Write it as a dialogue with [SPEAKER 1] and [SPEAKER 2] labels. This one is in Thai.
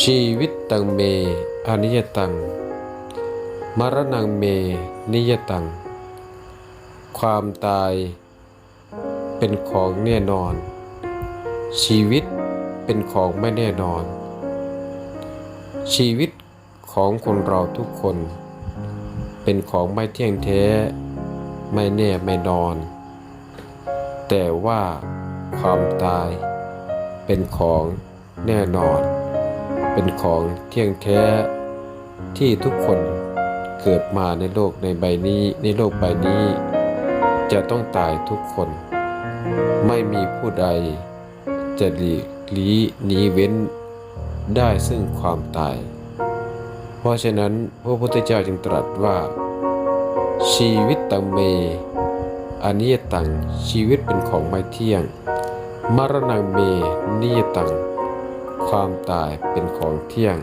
[SPEAKER 1] ชีวิตตังเม อนิยตัง มรณังเม นิยตัง ความตายเป็นของแน่นอน ชีวิตเป็นของไม่แน่นอน ชีวิตของคนเราทุกคน เป็นของไม่เที่ยงแท้ ไม่แน่ไม่นอน แต่ว่าความตายเป็นของแน่นอน เป็นของเที่ยงแท้ที่ทุกคนเกิดมาในโลกในใบนี้ในโลกใบนี้ จะต้องตายทุกคน ไม่มีผู้ใดจะหลีกลี้หนีเว้นได้ซึ่งความตาย เพราะฉะนั้นพระพุทธเจ้าจึงตรัสว่า ชีวิตตังเมอนิยตังชีวิตเป็นของไม่เที่ยง มรณงเมนิยตัง ความตายเป็นของเที่ยง